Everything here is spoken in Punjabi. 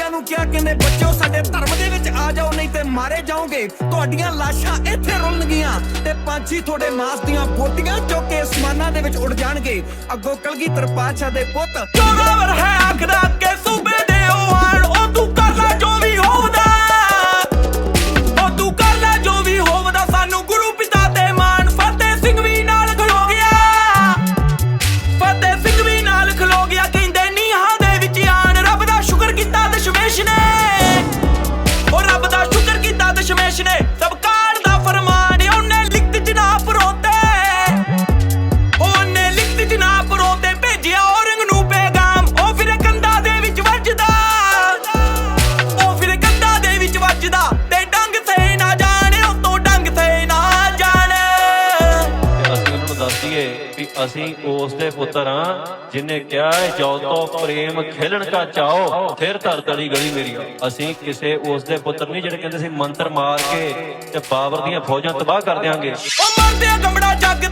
ਰਾਜਾ ਕਹਿੰਦੇ ਬੱਚਿਓ ਸਾਡੇ ਧਰਮ ਦੇ ਵਿੱਚ ਆ ਜਾਓ, ਨਹੀਂ ਤੇ ਮਾਰੇ ਜਾਓਗੇ। ਤੁਹਾਡੀਆਂ ਲਾਸ਼ਾਂ ਇੱਥੇ ਰੁਲਣਗੀਆਂ ਤੇ ਪੰਛੀ ਤੁਹਾਡੇ ਮਾਸ ਦੀਆਂ ਬੋਟੀਆਂ ਚੁੱਕ ਕੇ ਅਸਮਾਨਾਂ ਦੇ ਵਿੱਚ ਉੱਡ ਜਾਣਗੇ। ਅੱਗੋਂ ਕਲਗੀਧਰ ਪਾਤਸ਼ਾਹ ਦੇ ਪੁੱਤ, ਚੋਰਾਵਰ ਹੈ ਆਖਦਾ ਕਿ ਦਸ਼ਮੇਸ਼ ਰੱਬ ਦਾ ਸ਼ੁਕਰ ਕੀਤਾ ਦਸ਼ਮੇਸ਼ ਨੇ। ਅਸੀਂ ਉਸ ਦੇ ਪੁੱਤਰ ਹਾਂ, ਜਿਨੇ ਕਿਹਾ ਹੈ, ਜੋ ਤੋ ਪ੍ਰੇਮ ਖੇਲਣ ਕਾ ਚਾਓ ਫਿਰ ਧਰ ਤਲੀ ਗਲੀ ਮੇਰੀ ਅਸੀਂ ਕਿਸੇ ਉਸ ਦੇ ਪੁੱਤਰ ਨਹੀਂ, ਜਿਹੜੇ ਕਹਿੰਦੇ ਸੀ ਮੰਤਰ ਮਾਰ ਕੇ ਤੇ ਬਾਬਰ ਦੀਆਂ ਫੌਜਾਂ ਤਬਾਹ ਕਰ ਦਿਆਂਗੇ। ਉਹ ਮਰਦੇ ਆ ਜੱਗ